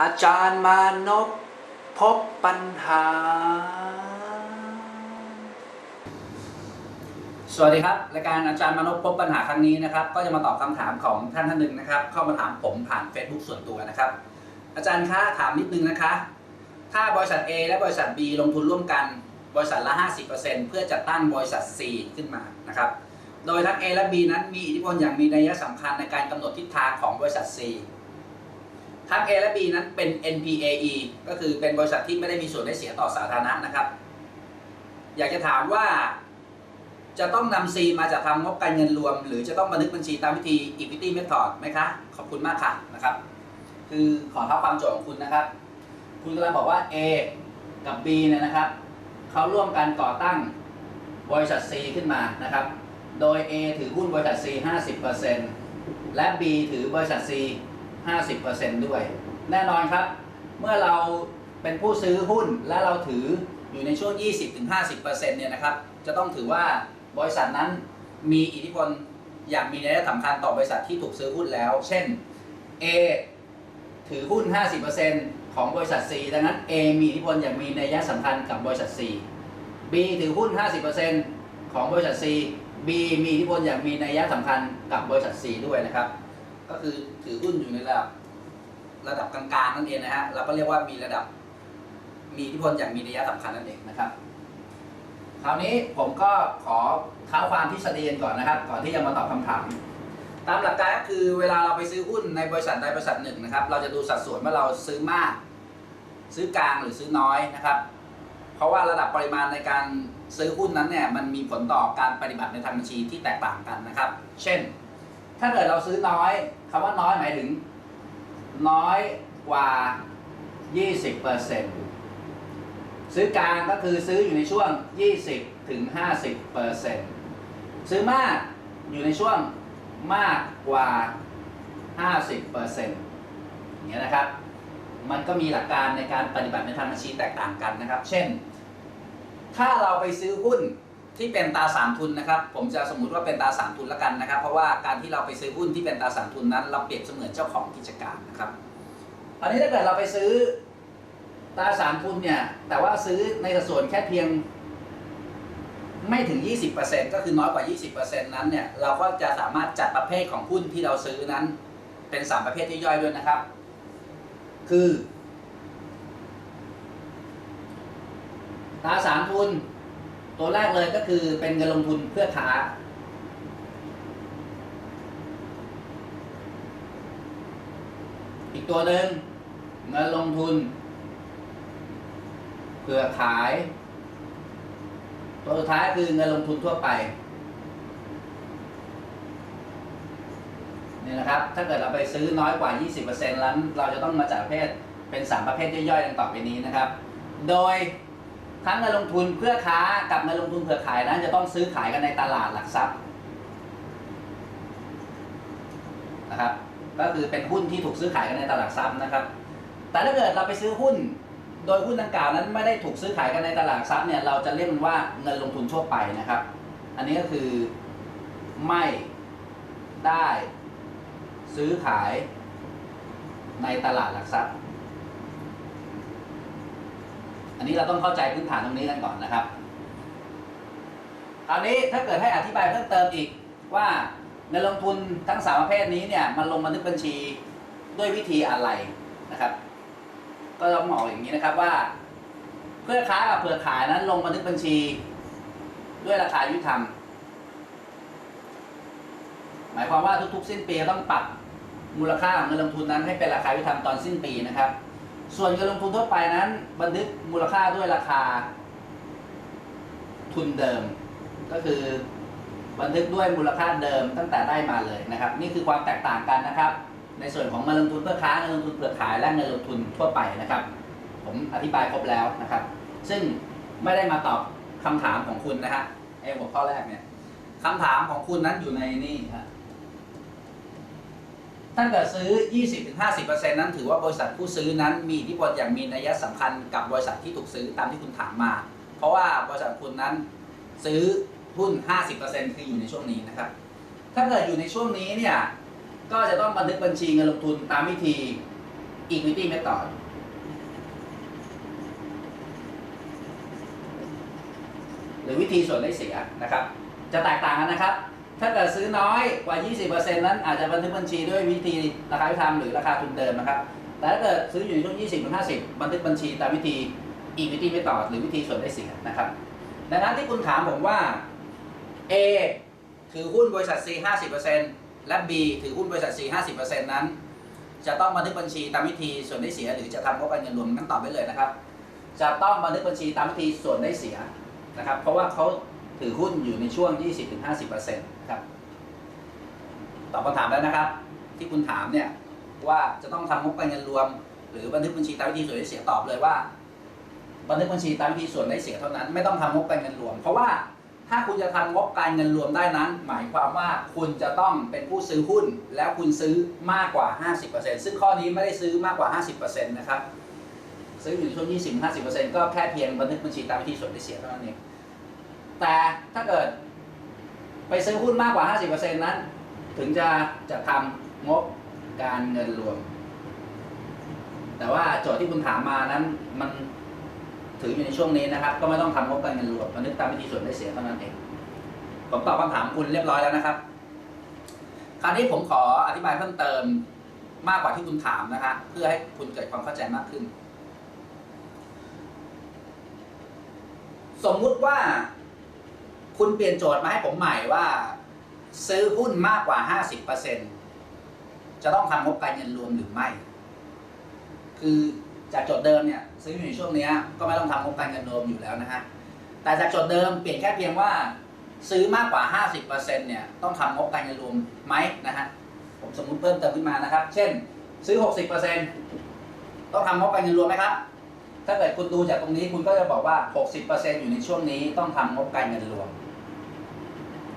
อาจารย์มานพพบปัญหา สวัสดีครับรายการอาจารย์มานพพบปัญหาครั้งนี้นะครับ ก็จะมาตอบคำถามของท่านท่านหนึ่งนะครับ เข้ามาถามผมผ่าน Facebook ส่วนตัวนะครับ อาจารย์คะถามนิดนึงนะคะ ถ้าบริษัท A และบริษัท B ลงทุนร่วมกันบริษัทละ 50%เพื่อจัดตั้งบริษัท C ขึ้นมานะครับ โดยทั้ง A และ B นั้นมีอิทธิพลอย่างมีนัยสำคัญในการกำหนดทิศทางของบริษัท C ทั้ง A และ B นั้นเป็น NPAE ก็คือเป็นบริษัทที่ไม่ได้มีส่วนได้เสียต่อสาธารณะนะครับ อยากจะถามว่าจะต้องนำ C มาจากทำงบการเงินรวม หรือจะต้องบันทึกบัญชีตามวิธี Equity Method ไหมคะ ขอบคุณมากค่ะนะครับ คือขอเท้าความโจทย์ของคุณนะครับ คุณกำลังบอกว่า A กับ B เนี่ยนะครับเขาร่วมกันก่อตั้งบริษัท C ขึ้นมานะครับ โดย A ถือหุ้นบริษัท C 50%และ B ถือบริษัท C 50%ด้วย แน่นอนครับ เมื่อเราเป็นผู้ซื้อหุ้นและเราถืออยู่ในช่วง 20-50%เนี่ยนะครับ จะต้องถือว่าบริษัทนั้นมีอิทธิพลอย่างมีนัยสำคัญต่อบริษัทที่ถูกซื้อหุ้นแล้ว เช่น A ถือหุ้น 50%ของบริษัท C ดังนั้น A มีอิทธิพลอย่างมีนัยสำคัญกับบริษัท C B ถือหุ้น 50%ของบริษัท C B มีอิทธิพลอย่างมีนัยสำคัญกับบริษัท C ด้วยนะครับ ก็คือถือหุ้นอยู่ในระดับ ระดับกลางๆนั่นเองนะฮะเราก็เรียกว่ามีระดับ มีอิทธิพลอย่างมีนัยสำคัญนั่นเองนะครับ คราวนี้ผมก็ขอท้าความทฤษฎีกันก่อนนะครับ ก่อนที่จะมาตอบคำถาม ตามหลักการก็คือเวลาเราไปซื้อหุ้นในบริษัทใดบริษัทหนึ่งนะครับ เราจะดูสัดส่วนว่าเราซื้อมาก ซื้อกลางหรือซื้อน้อยนะครับ เพราะว่าระดับปริมาณในการซื้อหุ้นนั้นเนี่ยมันมีผลต่อการปฏิบัติในทางบัญชีที่แตกต่างกันนะครับ เช่น ถ้าเกิดเราซื้อน้อยคำว่าน้อยหมายถึง น้อยกว่า 20%ซื้อกลางก็คือซื้ออยู่ในช่วง 20ถึง50%ซื้อมากอยู่ในช่วงมากกว่า 50%อย่างเงี้ยนะครับ มันก็มีหลักการในการปฏิบัติในทางบัญชีแตกต่างกันนะครับ เช่น ถ้าเราไปซื้อหุ้น ที่เป็นตราสารทุนนะครับ ผมจะสมมุติว่าเป็นตราสารทุนละกันนะครับ เพราะว่าการที่เราไปซื้อหุ้นที่เป็นตราสารทุนนั้น เราเปรียบเสมือนเจ้าของกิจการนะครับอันนี้ถ้าเกิดเราไปซื้อตราสารทุนเนี่ย แต่ว่าซื้อในสัดส่วนแค่เพียงไม่ถึง 20%ก็คือน้อยกว่า 20%นั้นเนี่ย เราก็จะสามารถจัดประเภทของหุ้นที่เราซื้อนั้น เป็นสามประเภทย่อยด้วยนะครับ คือตราสารทุน ตัวแรกเลยก็คือเป็นเงินลงทุนเพื่อค้า อีกตัวหนึ่งเงินลงทุน เพื่อขาย ตัวสุดท้ายคือเงินลงทุนทั่วไปนี่นะครับ ถ้าเกิดเราไปซื้อน้อยกว่า 20%แล้วเราจะต้องมาจัดประเภทเป็น 3 ประเภทย่อยๆดังต่อไปนี้นะครับ โดย ทั้งเงินลงทุนเพื่อค้ากับเงินลงทุนเพื่อขายนั้น จะต้องซื้อขายกันในตลาดหลักทรัพย์นะครับ ก็คือเป็นหุ้นที่ถูกซื้อขายกันในตลาดทรัพย์นะครับ แต่ถ้าเกิดเราไปซื้อหุ้น โดยหุ้นดังกล่าวนั้นไม่ได้ถูกซื้อขายกันในตลาดทรัพย์เนี่ยเราจะเรียกมันว่าเงินลงทุนทั่วไปนะครับ อันนี้ก็คือไม่ได้ซื้อขายในตลาดหลักทรัพย์ อันนี้เราต้องเข้าใจพื้นฐานตรงนี้กันก่อนนะครับคราวนี้ถ้าเกิดให้อธิบายเพิ่มเติมอีกว่าเงินลงทุนทั้งสามประเภทนี้เนี่ยมันลงบันทึกบัญชีด้วยวิธีอะไรนะครับ ก็ต้องบอกอย่างนี้นะครับว่าเพื่อค้ากับเพื่อขายนั้นลงบันทึกบัญชี ด้วยราคายุติธรรม หมายความว่าทุกๆ สิ้นปีต้องปรับมูลค่าของเงินลงทุนนั้นให้เป็นราคายุติธรรมตอนสิ้นปีนะครับ ส่วนเงินลงทุนทั่วไปนั้น บันทึกมูลค่าด้วยราคา ทุนเดิม ก็คือบันทึกด้วยมูลค่าเดิมตั้งแต่ได้มาเลยนะครับ นี่คือความแตกต่างกันนะครับ ในส่วนของเงินลงทุนเพื่อค้าเงินลงทุนเพื่อขายและเงินลงทุนทั่วไปนะครับ ผมอธิบายครบแล้วนะครับ ซึ่งไม่ได้มาตอบคำถามของคุณนะฮะไอ้หัวข้อแรกเนี่ยคำถามของคุณนั้นอยู่ในนี่ฮะ ถ้าเกิดซื้อ 20-50%นั้นถือว่าบริษัทผู้ซื้อนั้นมีอิทธิพลอย่างมีนัยสำคัญกับบริษัทที่ถูกซื้อตามที่คุณถามมา เพราะว่าบริษัทคุณนั้นซื้อหุ้น 50%คืออยู่ในช่วงนี้นะครับ ถ้าเกิดอยู่ในช่วงนี้เนี่ย ก็จะต้องบันทึกบัญชีเงินลงทุนตามวิธี equity method หรือวิธีส่วนได้เสียนะครับ จะแตกต่างกันนะครับ ถ้าเกิดซื้อน้อยกว่า 20%นั้นอาจจะบันทึกบัญชีด้วยวิธีราคายุติธรรมหรือราคาทุนเดิมนะครับ แต่ถ้าเกิดซื้ออยู่ในช่วง 20ถึง50 บันทึกบัญชีตามวิธี equity method หรือวิธีส่วนได้เสียนะครับ ดังนั้นที่คุณถามผมว่า A ถือหุ้นบริษัท C 50%และ B ถือหุ้นบริษัท C 50%นั้น จะต้องบันทึกบัญชีตามวิธีส่วนได้เสีย หรือจะทำงบการเงินรวมงั้นตอบได้เลยนะครับ จะต้องบันทึกบัญชีตามวิธีส่วนได้เสียนะครับ เพราะว่าเขา ถือหุ้นอยู่ในช่วง 20-50%ครับตอบคำถามแล้วนะครับ ที่คุณถามเนี่ยว่าจะต้องทำงบการเงินรวม หรือบันทึกบัญชีตามวิธีส่วนได้เสียตอบเลยว่า บันทึกบัญชีตามวิธีส่วนได้เสียเท่านั้น ไม่ต้องทำงบการเงินรวม เพราะว่าถ้าคุณจะทำงบการเงินรวมได้นั้น หมายความว่าคุณจะต้องเป็นผู้ซื้อหุ้น แล้วคุณซื้อมากกว่า 50%ซึ่งข้อนี้ไม่ได้ซื้อมากกว่า 50%นะครับซื้ออยู่ช่วง 20-50%ก็แค่เพียงบันทึกบัญชีตามวิธีส่วนได้เสียเท่านั้นเอง แต่ถ้าเกิดไปซื้อหุ้นมากกว่า 50%นั้น ถึงจะจะทำงบการเงินรวม แต่ว่าโจทย์ที่คุณถามมานั้นมันถืออยู่ในช่วงนี้นะครับ ก็ไม่ต้องทำงบการเงินรวมบันทึกตามวิธีส่วนได้เสียเท่านั้นเอง ผมตอบคำถามคุณเรียบร้อยแล้วนะครับ คราวนี้ผมขออธิบายเพิ่มเติมมากกว่าที่คุณถามนะครับเพื่อให้คุณเกิดความเข้าใจมากขึ้น สมมุติว่า คุณเปลี่ยนโจทย์มาให้ผมใหม่ว่า ซื้อหุ้นมากกว่า 50%จะต้องทำงบการเงินรวมหรือไม่ คือจากโจทย์เดิมเนี่ยซื้ออยู่ในช่วงนี้ก็ไม่ต้องทำงบการเงินรวมอยู่แล้วนะฮะแต่จากโจทย์เดิมเปลี่ยนแค่เพียงว่าซื้อมากกว่า 50%เนี่ยต้องทำงบการเงินรวมไหมนะฮะผมสมมุติเพิ่มเติมขึ้นมานะครับ เช่น ซื้อ 60%ต้องทำงบการเงินรวมไหมครับ ถ้าเกิดคุณดูจากตรงนี้คุณก็จะบอกว่า 60%อยู่ในช่วงนี้ต้องทำงบการเงินรวม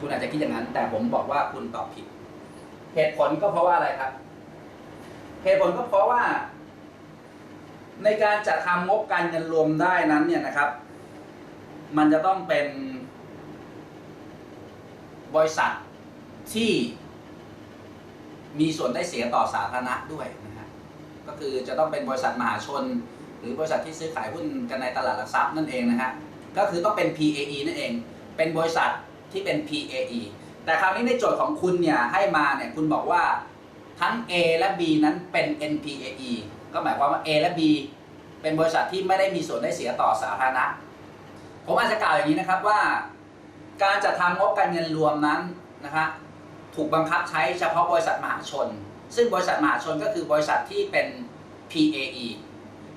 คุณอาจจะคิดอย่างนั้น แต่ผมบอกว่าคุณตอบผิด เหตุผลก็เพราะว่าอะไรครับ เหตุผลก็เพราะว่า ในการจัดทำงบการเงินรวมได้นั้นเนี่ยนะครับ มันจะต้องเป็น บริษัทที่มีส่วนได้เสียต่อสาธารณะด้วยนะฮะก็คือจะต้องเป็นบริษัทมหาชน หรือบริษัทที่ซื้อขายหุ้นกันในตลาดหลักทรัพย์นั่นเองนะฮะก็คือต้องเป็น PAE นั่นเอง เป็นบริษัท ที่เป็น PAE แต่คราวนี้ในโจทย์ของคุณเนี่ยให้มาเนี่ยคุณบอกว่าทั้ง A และ B นั้นเป็น NPAE ก็หมายความว่า A และ B เป็นบริษัทที่ไม่ได้มีส่วนได้เสียต่อสาธารณะ ผมอาจจะกล่าวอย่างนี้นะครับว่า การจัดทำงบการเงินรวมนั้นนะฮะถูกบังคับใช้เฉพาะบริษัทมหาชน ซึ่งบริษัทมหาชนก็คือบริษัทที่เป็น PAE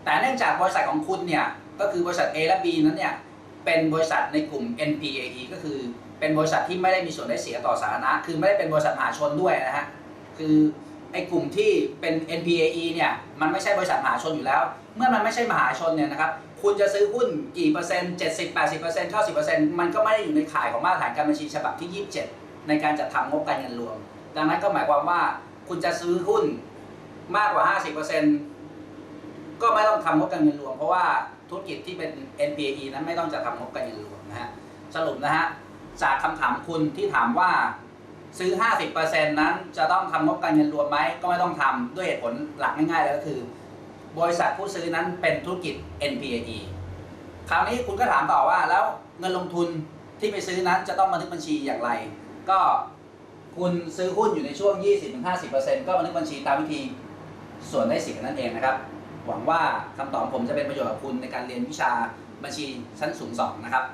แต่เนื่องจากบริษัทของคุณเนี่ยก็คือบริษัท A และ B นั้นเนี่ยเป็นบริษัทในกลุ่ม NPAE ก็คือ เป็นบริษัทที่ไม่ได้มีส่วนได้เสียต่อสาธารณะ คือไม่ได้เป็นบริษัทมหาชนด้วยนะฮะ คือไอ้กลุ่มที่เป็น NPAE เนี่ย มันไม่ใช่บริษัทมหาชนอยู่แล้ว เมื่อมันไม่ใช่มหาชนเนี่ยนะครับ คุณจะซื้อหุ้นกี่เปอร์เซ็นต์70 80เปอร์เซ็นต์90เปอร์เซ็นต์มันก็ไม่ได้อยู่ในข่ายของมาตรฐานการบัญชีฉบับที่27ในการจัดทำงบการเงินรวม ดังนั้นก็หมายความว่าคุณจะซื้อหุ้นมากกว่า50เปอร์เซ็นต์ก็ไม่ต้องทำงบการเงินรวม เพราะว่าธุรกิจที่เป็น NPAE นั้นไม่ต้องจะทำงบการเงินรวมนะฮะ สรุปนะฮะ จากคำถามคุณที่ถามว่าซื้อ 50%นั้นจะต้องทำงบการเงินรวมไหมก็ไม่ต้องทำด้วยเหตุผลหลักง่ายๆเลยก็คือ บริษัทผู้ซื้อนั้นเป็นธุรกิจ NPAE คราวนี้คุณก็ถามต่อว่าแล้วเงินลงทุนที่ไปซื้อนั้นจะต้องบันทึกบัญชีอย่างไร ก็คุณซื้อหุ้นอยู่ในช่วง 20-50%ก็บันทึกบัญชีตามวิธีส่วนได้เสียนั่นเองนะครับ หวังว่าคำตอบผมจะเป็นประโยชน์กับคุณในการเรียนวิชาบัญชีชั้นสูง2นะครับ